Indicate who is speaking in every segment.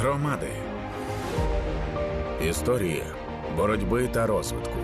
Speaker 1: Громади. Історії боротьби та розвитку.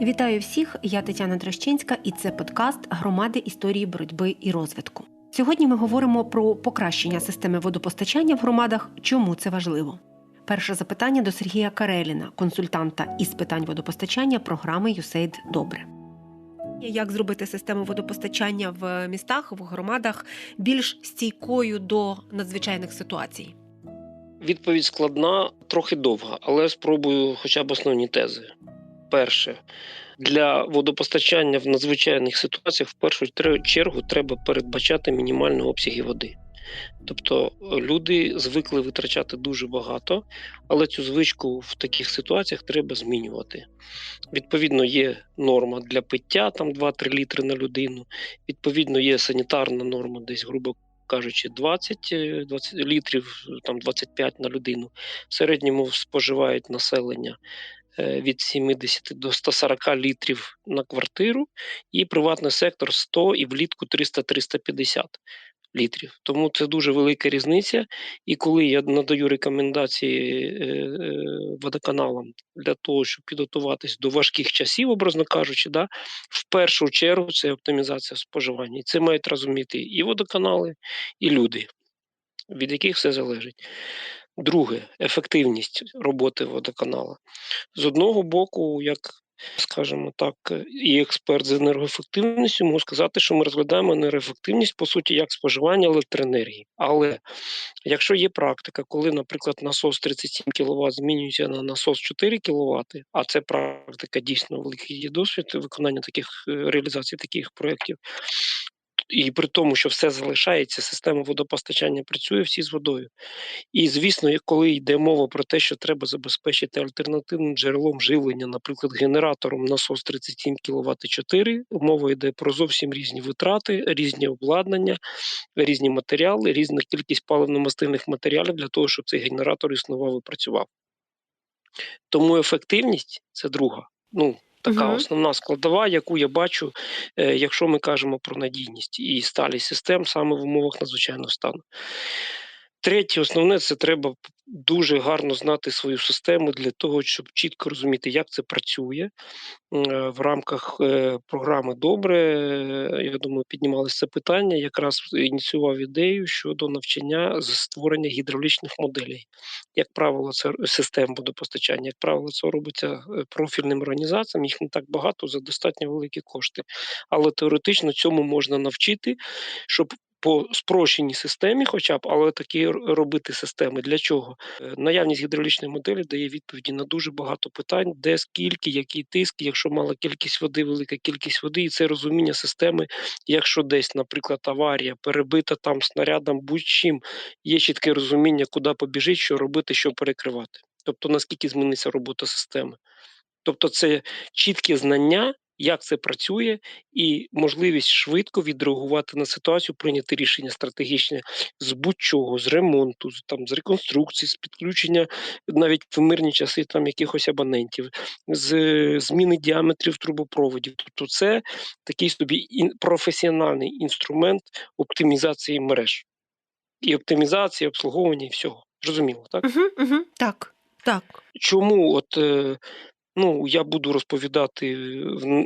Speaker 2: Вітаю всіх! Я Тетяна Трощинська, і це подкаст Громади історії боротьби і розвитку. Сьогодні ми говоримо про покращення системи водопостачання в громадах. Чому це важливо? Перше запитання до Сергія Кареліна, консультанта із питань водопостачання програми «ЮСЕЙД Добре. Як зробити систему водопостачання в містах, в громадах більш стійкою до надзвичайних ситуацій?
Speaker 3: Відповідь складна, трохи довга, але спробую хоча б основні тези. Перше, для водопостачання в надзвичайних ситуаціях в першу чергу треба передбачати мінімальні обсяги води. Тобто люди звикли витрачати дуже багато, але цю звичку в таких ситуаціях треба змінювати. Відповідно, є норма для пиття, там 2-3 літри на людину. Відповідно, є санітарна норма, десь, грубо кажучи, 20 20 літрів, там 25 на людину. В середньому споживають населення Е, від 70 до 140 літрів на квартиру, і приватний сектор 100 і влітку 300-350 літрів. Тому це дуже велика різниця. І коли я надаю рекомендації е, е, водоканалам для того, щоб підготуватись до важких часів, образно кажучи, да, в першу чергу це оптимізація споживання. І це мають розуміти і водоканали, і люди, від яких все залежить. Друге ефективність роботи водоканала. З одного боку, як скажімо так, і експерт з енергоефективністю можу сказати, що ми розглядаємо енергоефективність, по суті, як споживання електроенергії. Але якщо є практика, коли, наприклад, насос 37 кВт змінюється на насос 4 кВт, а це практика дійсно великий досвід виконання таких е, реалізації таких проєктів, і при тому, що все залишається, система водопостачання працює всі з водою. І звісно, коли йде мова про те, що треба забезпечити альтернативним джерелом живлення, наприклад, генератором насос 37 кВт 4, мова йде про зовсім різні витрати, різні обладнання, різні матеріали, різна кількість паливно-мастильних матеріалів для того, щоб цей генератор існував і працював. Тому ефективність це друга. Ну, така угу. основна складова, яку я бачу, е, якщо ми кажемо про надійність і сталість систем саме в умовах надзвичайного стану. Третє, основне, це треба дуже гарно знати свою систему для того, щоб чітко розуміти, як це працює е, в рамках е, програми Добре. Я думаю, піднімалося це питання. Якраз ініціював ідею щодо навчання з створення гідравлічних моделей. Як правило, це систем водопостачання, як правило, це робиться е, профільним організаціям. Їх не так багато за достатньо великі кошти. Але теоретично цьому можна навчити, щоб по спрощеній системі, хоча б, але такі робити системи. Для чого? Е, наявність гідравлічної моделі дає відповіді на дуже багато питань, де скільки, який тиск, якщо мала кількість води, велика кількість води, і це розуміння системи, якщо десь, наприклад, аварія перебита там снарядом, будь-чим є чітке розуміння, куди побіжить, що робити, що перекривати. Тобто наскільки зміниться робота системи. Тобто, це чіткі знання, як це працює, і можливість швидко відреагувати на ситуацію, прийняти рішення стратегічне з будь-чого, з ремонту, з там з реконструкції, з підключення навіть в мирні часи там якихось абонентів, з зміни діаметрів трубопроводів. Тобто, це такий собі професіональний інструмент оптимізації мереж і оптимізації, обслуговування і всього. Зрозуміло, так?
Speaker 2: Угу, угу, Так. Так.
Speaker 3: Чому от е, Ну, я буду розповідати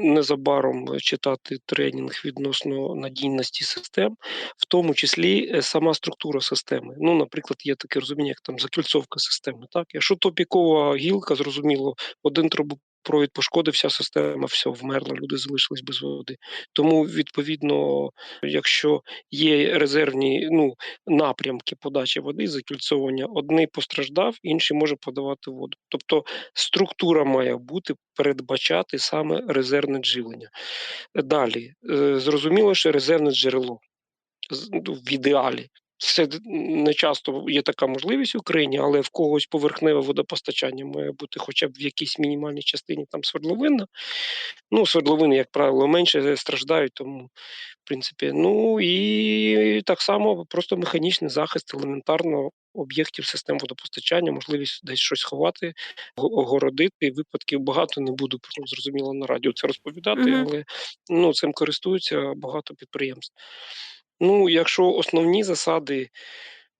Speaker 3: незабаром читати тренінг відносно надійності систем, в тому числі е, сама структура системи. Ну, наприклад, є таке розуміння, як там закільцовка системи. Так, якщо топікова гілка, зрозуміло, один трубу провід пошкодився, система все вмерла, люди залишились без води. Тому, відповідно, якщо є резервні ну, напрямки подачі води, закільцовування, одний постраждав, інший може подавати воду. Тобто структура має бути передбачати саме резервне живлення. Далі, е, зрозуміло, що резервне джерело ну, в ідеалі. Це не часто є така можливість в Україні, але в когось поверхневе водопостачання має бути хоча б в якійсь мінімальній частині там свердловина. Ну, свердловини, як правило, менше страждають, тому в принципі. Ну і так само просто механічний захист елементарно об'єктів систем водопостачання, можливість десь щось ховати, огородити. Випадків багато не буду зрозуміло на радіо це розповідати, але ну, цим користуються багато підприємств. Ну, якщо основні засади,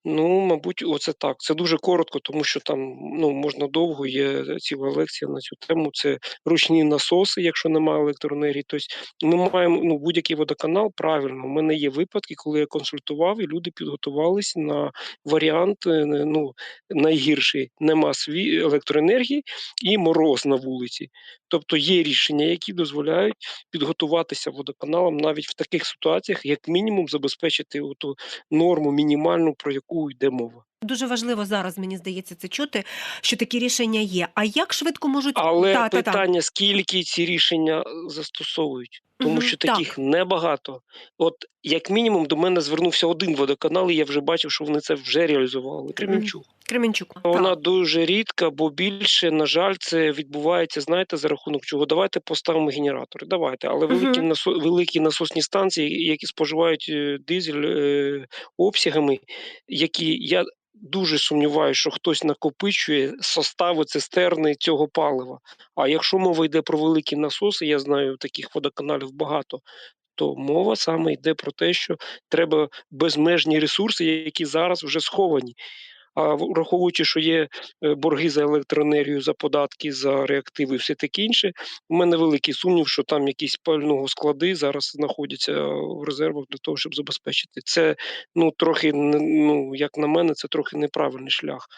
Speaker 3: ну, мабуть, оце так. Це дуже коротко, тому що там ну, можна довго, є ціла лекція на цю тему. Це ручні насоси, якщо немає електроенергії. Тобто ми маємо ну, будь-який водоканал, правильно. У мене є випадки, коли я консультував, і люди підготувалися на варіант е, ну, найгірший: нема сві електроенергії і мороз на вулиці. Тобто є рішення, які дозволяють підготуватися водоканалам навіть в таких ситуаціях, як мінімум, забезпечити ту норму мінімальну, про яку йде мова.
Speaker 2: Дуже важливо зараз, мені здається, це чути, що такі рішення є. А як швидко можуть
Speaker 3: Але
Speaker 2: Та, та, та.
Speaker 3: питання, скільки ці рішення е, застосовують, тому
Speaker 2: угу,
Speaker 3: що
Speaker 2: так.
Speaker 3: таких небагато. От як мінімум до мене звернувся один водоканал, і я вже бачив, що вони це вже реалізували. Кремінчук.
Speaker 2: Кременчук?
Speaker 3: Вона
Speaker 2: Так.
Speaker 3: дуже рідка, бо більше, на жаль, це відбувається, знаєте, за рахунок чого. Давайте поставимо генератори. Давайте, але великі насо... великі насосні станції, які споживають е, дизель е, обсягами, які я дуже сумніваюся, що хтось накопичує состави цистерни цього палива. А якщо мова йде про великі насоси, я знаю таких водоканалів багато. То мова саме йде про те, що треба безмежні ресурси, які зараз вже сховані. А враховуючи, що є е, борги за електроенергію, за податки, за реактиви все таке інше, у мене великий сумнів, що там якісь пального склади зараз знаходяться в резервах для того, щоб забезпечити. Це ну трохи ну, як на мене, це трохи неправильний шлях.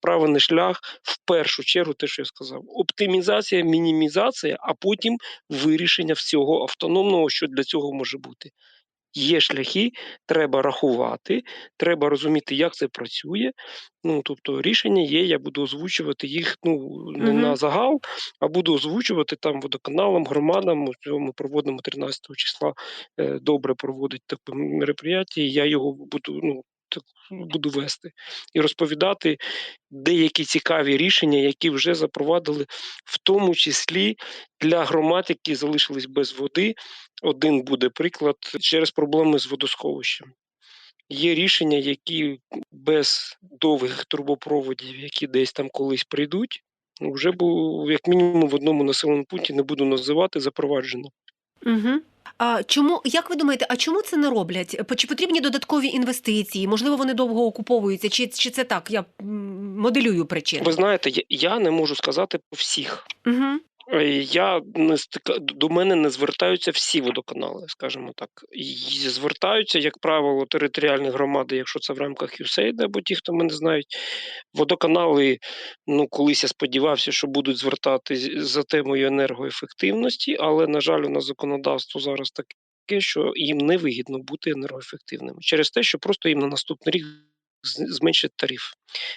Speaker 3: Правильний шлях в першу чергу, те, що я сказав, оптимізація, мінімізація, а потім вирішення всього автономного, що для цього може бути. Є шляхи, треба рахувати, треба розуміти, як це працює. Ну, тобто рішення є, я буду озвучувати їх ну, не
Speaker 2: угу.
Speaker 3: на загал, а буду озвучувати там водоканалам, громадам. Цього Ми проводимо 13 числа. е, Добре проводить таке мероприятие, я його буду, ну, буду вести і розповідати деякі цікаві рішення, які вже запровадили, в тому числі для громад, які залишились без води. Один буде приклад через проблеми з водосховищем. Є рішення, які без довгих трубопроводів, які десь там колись прийдуть, вже був як мінімум в одному населеному пункті не буду називати запроваджено.
Speaker 2: Угу. А чому, як ви думаєте, а чому це не роблять? Чи потрібні додаткові інвестиції? Можливо, вони довго окуповуються, чи, чи це так? Я моделюю причини.
Speaker 3: Ви знаєте, я, я не можу сказати по всіх.
Speaker 2: Угу.
Speaker 3: Е, Я не стика... до мене не звертаються всі водоканали, скажімо так. І звертаються, як правило, територіальні громади, якщо це в рамках USAID, або ті, хто мене знають. Водоканали, ну колись я сподівався, що будуть звертатись за темою енергоефективності, але, на жаль, у нас законодавство зараз таке, що їм не вигідно бути енергоефективними через те, що просто їм на наступний рік з- зменшать тариф.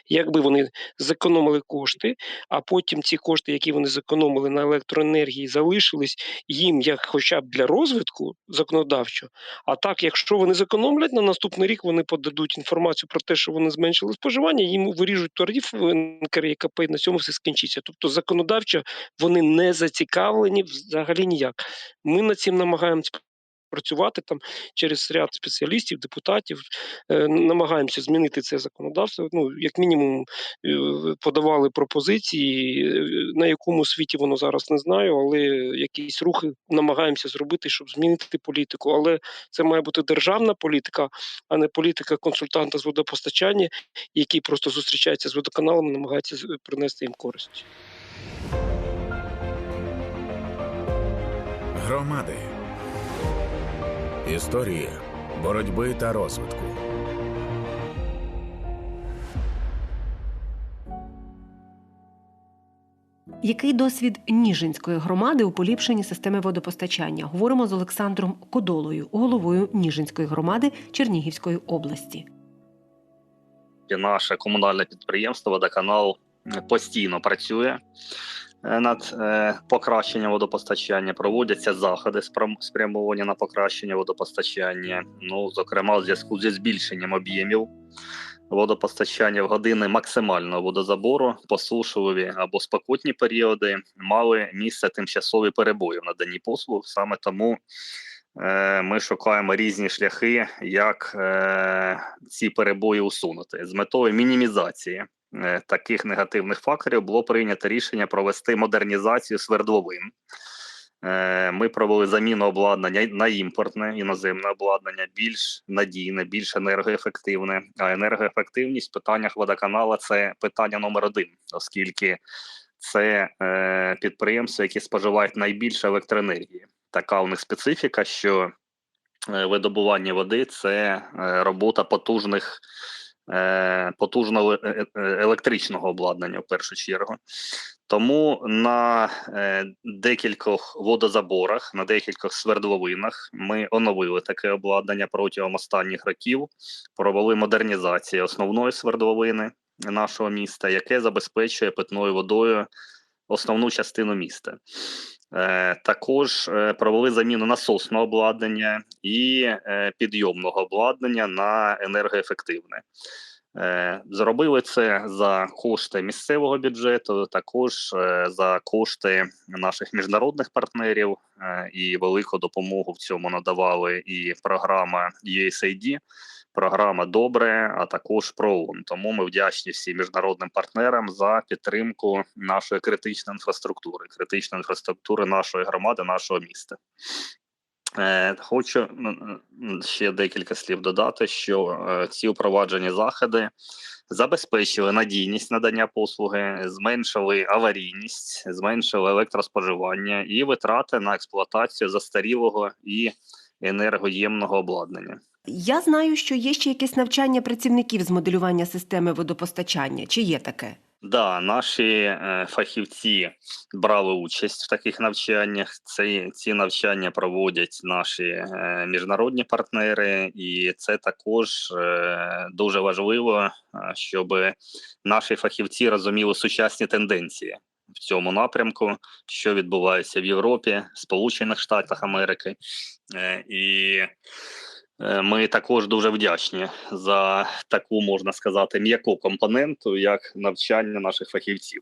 Speaker 3: Якби вони зекономили кошти, а потім ці кошти, які вони зекономили на електроенергії, залишились їм як хоча б для розвитку законодавчо. А так, якщо вони зекономлять на наступний рік, вони подадуть інформацію про те, що вони зменшили споживання, їм виріжуть тариф НКРЄКП, і на цьому все скінчиться. Тобто законодавчо вони не зацікавлені взагалі ніяк. Ми над цим намагаємося працювати там через ряд спеціалістів, депутатів, е, намагаємося змінити це законодавство. Ну, як мінімум, е, подавали пропозиції, е, на якому світі воно зараз не знаю, але якісь рухи намагаємося зробити, щоб змінити політику. Але це має бути державна політика, а не політика консультанта з водопостачання, який просто зустрічається з водоканалом, намагається принести їм користь.
Speaker 1: Громади. Історії боротьби та розвитку.
Speaker 2: Який досвід Ніжинської громади у поліпшенні системи водопостачання? Говоримо з Олександром Кодолою, головою Ніжинської громади Чернігівської області.
Speaker 4: Наше комунальне підприємство Водоканал постійно працює. Е, над е, покращенням водопостачання. Проводяться заходи спрям- спрямовані на покращення водопостачання. Ну, зокрема, у зв'язку зі збільшенням об'ємів водопостачання в години максимального водозабору, посушливі або спекотні періоди мали місце тимчасові перебої в наданні послуг. Саме тому е, ми шукаємо різні шляхи, як ці перебої усунути з метою мінімізації таких негативних факторів було прийнято рішення провести модернізацію свердловин. Е, Ми провели заміну обладнання на імпортне іноземне обладнання, більш надійне, більш енергоефективне. А енергоефективність в питаннях водоканала це питання номер один, оскільки це е, підприємства, які споживають найбільше електроенергії. Така у них специфіка, що е, видобування води це е, робота потужних. Е, Потужного е- е- електричного обладнання в першу чергу, тому на декількох водозаборах, на декількох свердловинах ми оновили таке обладнання протягом останніх років. Провели модернізацію основної свердловини нашого міста, яке забезпечує питною водою основну частину міста. Е, також е, провели заміну насосного обладнання і е, підйомного обладнання на енергоефективне. Зробили це за кошти місцевого бюджету, також за кошти наших міжнародних партнерів і велику допомогу в цьому надавали і програма USAID, програма Добре, а також ПРООН. Тому ми вдячні всім міжнародним партнерам за підтримку нашої критичної інфраструктури, критичної інфраструктури нашої громади, нашого міста. Е, Хочу м, ще декілька слів додати, що е, ці впроваджені заходи забезпечили надійність надання послуги, зменшили аварійність, зменшили електроспоживання і витрати на експлуатацію застарілого і енергоємного обладнання.
Speaker 2: Я знаю, що є ще якесь навчання працівників з моделювання системи водопостачання. Чи є таке?
Speaker 4: Да, наші е, фахівці брали участь в таких навчаннях. Ці, ці навчання проводять наші е, міжнародні партнери, і це також е, дуже важливо, щоб наші фахівці розуміли сучасні тенденції в цьому напрямку, що відбувається в Європі, Сполучених Штатах Америки. І Ми також дуже вдячні за таку, можна сказати, м'яку компоненту, як навчання наших фахівців.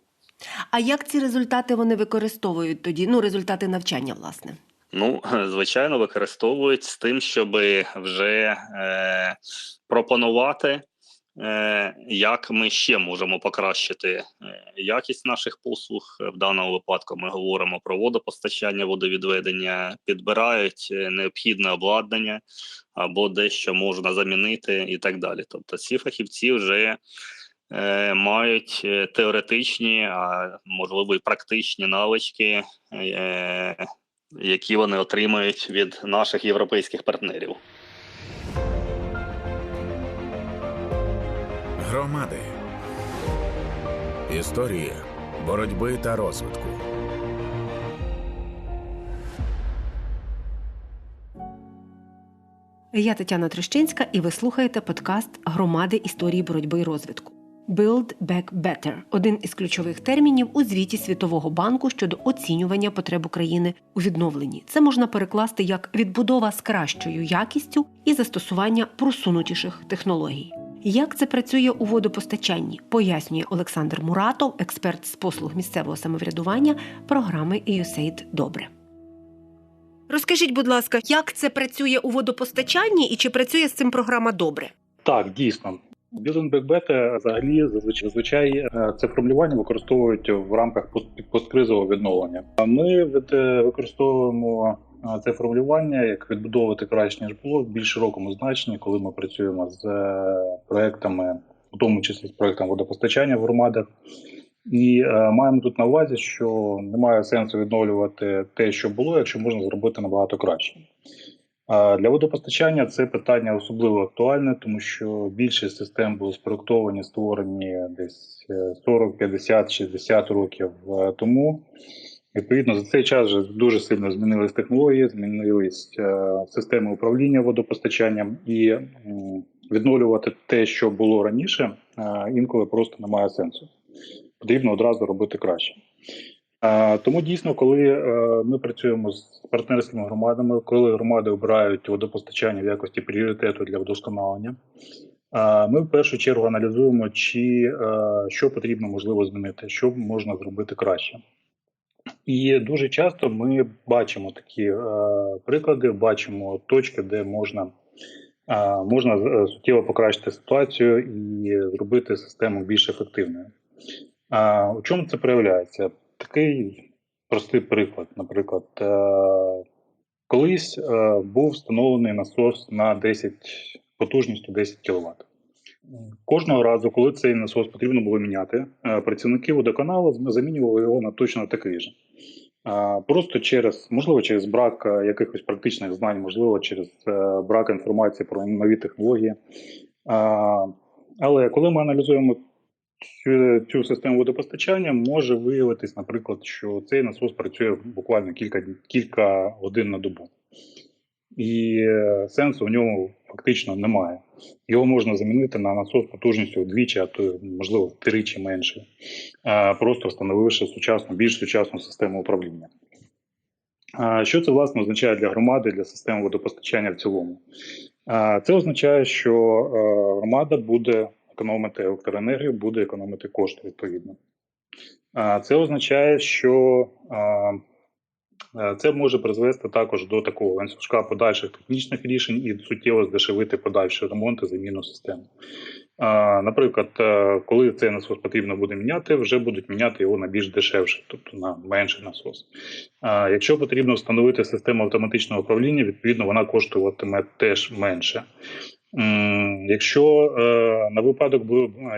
Speaker 2: А як ці результати вони використовують тоді? Ну, результати навчання, власне.
Speaker 4: Ну, звичайно, використовують з тим, щоб вже е, пропонувати, е, як ми ще можемо покращити е, якість наших послуг. В даному випадку ми говоримо про водопостачання, водовідведення, підбирають е, необхідне обладнання або дещо можна замінити і так далі. Тобто, ці фахівці вже е, мають е, теоретичні, а можливо і практичні навички. Е, які вони отримують від наших європейських партнерів.
Speaker 1: Громади. Історії боротьби та розвитку.
Speaker 2: Я Тетяна Трещинська, і ви слухаєте подкаст Громади історії боротьби і розвитку. Build Back Better – один із ключових термінів у звіті Світового банку щодо оцінювання потреб України у відновленні. Це можна перекласти як відбудова з кращою якістю і застосування просунутіших технологій. Як це працює у водопостачанні, пояснює Олександр Муратов, експерт з послуг місцевого самоврядування програми USAID Добре. Розкажіть, будь ласка, як це працює у водопостачанні і чи працює з цим програма добре?
Speaker 5: Так, дійсно. Building взагалі зазвичай, е, це формулювання використовують в рамках пост- посткризового відновлення. А Ми е, використовуємо це формулювання як відбудовувати краще ніж було в більш широкому значенні, коли ми працюємо з е, проектами, у тому числі з проектом водопостачання в громадах. І е, маємо тут на увазі, що немає сенсу відновлювати те, що було, якщо можна зробити набагато краще. А Для водопостачання це питання особливо актуальне, тому що більшість систем були спроектовані, створені десь е, 40, 50, 60 років е, тому. Відповідно, за цей час вже дуже сильно змінились технології, змінились е, системи управління водопостачанням, і відновлювати те, що було раніше, е, інколи просто немає сенсу. Потрібно одразу робити краще. Е, Тому дійсно, коли ми працюємо з партнерськими громадами, коли громади обирають водопостачання в якості пріоритету для вдосконалення, ми в першу чергу аналізуємо, чи що потрібно можливо змінити, що можна зробити краще. І дуже часто ми бачимо такі е, приклади, бачимо точки, де можна, е, можна е, суттєво покращити ситуацію і зробити систему більш ефективною. А, у чому це проявляється? Такий простий приклад. Наприклад, е, колись е, був встановлений насос на 10 потужністю 10 кВт. Кожного разу, коли цей насос потрібно було міняти, е, працівники водоканалу замінювали його на точно такий же. Просто через, можливо, через брак е, якихось практичних знань, можливо, через е, брак інформації про нові технології. Але коли ми аналізуємо цю, цю систему водопостачання, може виявитись, наприклад, що цей насос працює буквально кілька, кілька годин на добу. І е, сенсу в ньому фактично немає. Його можна замінити на насос потужністю вдвічі, а то можливо втричі менше, просто встановивши сучасну, більш сучасну систему управління. Що це власне означає для громади, для системи водопостачання в цілому? Це означає, що громада буде економити електроенергію, буде економити кошти відповідно. Це означає, що Це може призвести також до такого ланцюжка подальших технічних рішень і суттєво здешевити подальший ремонт і заміну системи. Наприклад, е, коли цей насос потрібно буде міняти, вже будуть міняти його на більш дешевший, тобто на менший насос. Якщо потрібно встановити систему автоматичного управління, відповідно вона коштуватиме теж менше. Якщо е, на випадок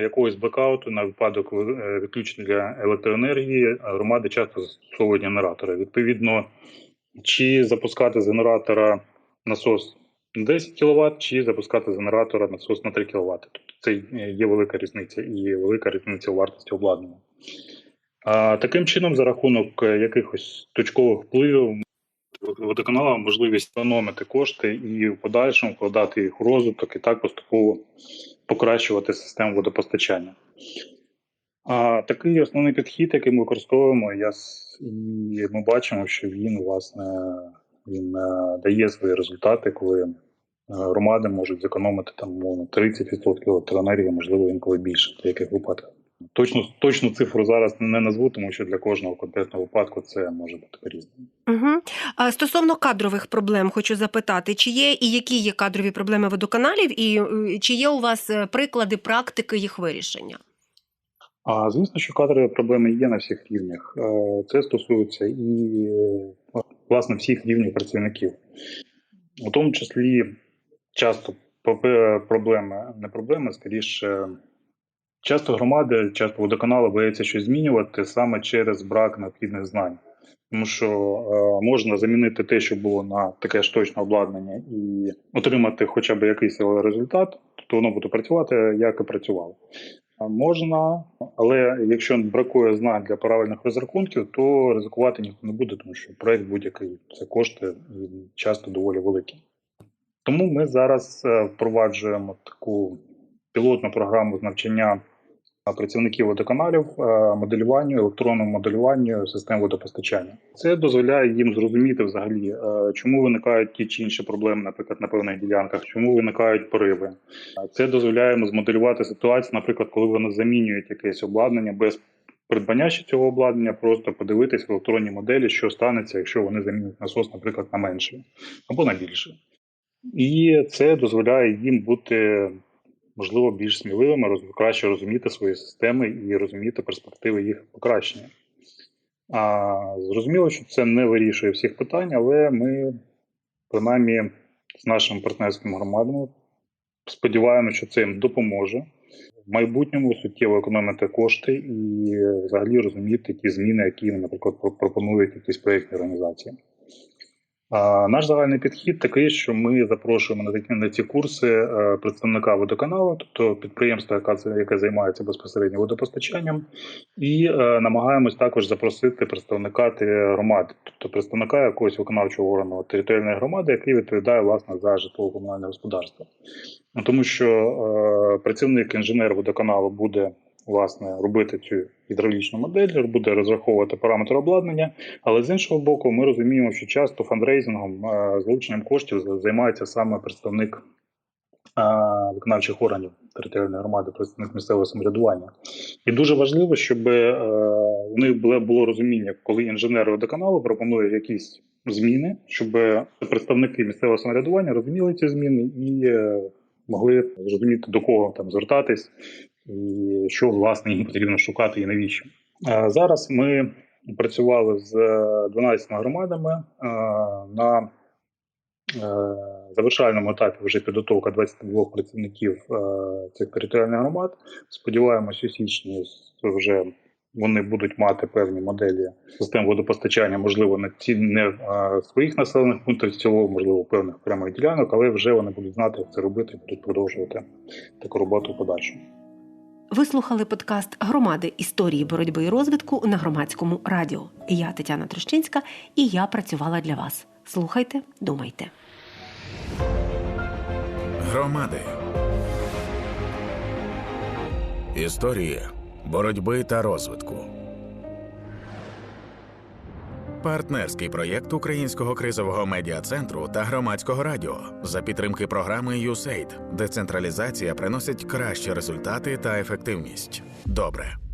Speaker 5: якогось блекауту, на випадок е, відключення електроенергії, е, громади часто застосовують генератори. Відповідно, чи запускати з генератора насос на 10 кВт, чи запускати з генератора насос на 3 кВт. Тобто це е, є велика різниця і велика різниця у вартості обладнання. А, таким чином, за рахунок е, якихось точкових впливів, водоканалам можливість економити кошти і в подальшому вкладати їх у розвиток і так поступово покращувати систему водопостачання. А такий основний підхід, який ми використовуємо, я, і ми бачимо, що він власне він е, дає свої результати, коли е, громади можуть зекономити там 30% електроенергії, можливо, інколи більше в деяких випадках. Точну, точну цифру зараз не назву, тому що для кожного конкретного випадку це може бути по-різному.
Speaker 2: Угу. А стосовно кадрових проблем, хочу запитати, чи є і які є кадрові проблеми водоканалів, і е, чи є у вас е, приклади практики їх вирішення?
Speaker 5: А звісно, що кадрові проблеми є на всіх рівнях. Е, Це стосується і власне всіх рівнів працівників, у тому числі часто проблеми, не проблеми, скоріше. Часто громади, часто водоканали бояться щось змінювати саме через брак необхідних знань. Тому що е, можна замінити те, що було на таке ж точне обладнання, і отримати хоча б якийсь результат, то воно буде працювати, як і працювало. Можна, але якщо бракує знань для правильних розрахунків, то ризикувати ніхто не буде, тому що проект будь-який це кошти часто доволі великі. Тому ми зараз е, впроваджуємо таку пілотну програму з навчання працівників водоканалів е, моделюванню, електронному моделюванню систем водопостачання. Це дозволяє їм зрозуміти взагалі, е, чому виникають ті чи інші проблеми, наприклад, на певних ділянках, чому виникають пориви. Це дозволяє змоделювати ситуацію, наприклад, коли вони замінюють якесь обладнання без придбання ще цього обладнання, просто подивитись в електронній моделі, що станеться, якщо вони замінять насос, наприклад, на менший або на більший. І це дозволяє їм бути можливо, більш сміливими, роз- краще розуміти свої системи і розуміти перспективи їх покращення. А, зрозуміло, що це не вирішує всіх питань, але ми, принаймні, з нашими партнерськими громадами сподіваємося, що це їм допоможе в майбутньому суттєво економити кошти і е, взагалі розуміти ті зміни, які, наприклад, пропонують якісь проєктні організації. Наш загальний підхід такий, що ми запрошуємо на ці курси е, представника водоканалу, тобто підприємства, яка яке займається безпосередньо водопостачанням, і е, намагаємось також запросити представника громади, тобто представника якогось виконавчого органу територіальної громади, який відповідає власне за житлово-комунальне господарство. Тому що е, працівник інженер водоканалу буде власне робити цю гідравлічну модель, буде розраховувати параметри обладнання. Але з іншого боку, ми розуміємо, що часто фандрейзингом, е, залученням коштів займається саме представник е, виконавчих органів територіальної громади, представник місцевого самоврядування. І дуже важливо, щоб е, у них було, розуміння, коли інженер водоканалу пропонує якісь зміни, щоб представники місцевого самоврядування розуміли ці зміни і могли зрозуміти до кого там звертатись, і що власне їм потрібно шукати і навіщо. Е, Зараз ми працювали з 12 громадами е, на е, завершальному етапі вже підготовка 22 працівників е, цих територіальних громад. Сподіваємось, у січні вже вони будуть мати певні моделі систем водопостачання, можливо, на ці не своїх населених пунктах в можливо, певних окремих ділянок, але вже вони будуть знати, як це робити і будуть продовжувати таку роботу в подальшому.
Speaker 2: Ви слухали подкаст Громади історії боротьби і розвитку на громадському радіо. Я Тетяна Трощинська і я працювала для вас. Слухайте, думайте.
Speaker 1: Громади. Історії боротьби та розвитку. Партнерський проєкт Українського кризового медіа центру та громадського радіо за підтримки програми USAID. Децентралізація приносить кращі результати та ефективність. Добре.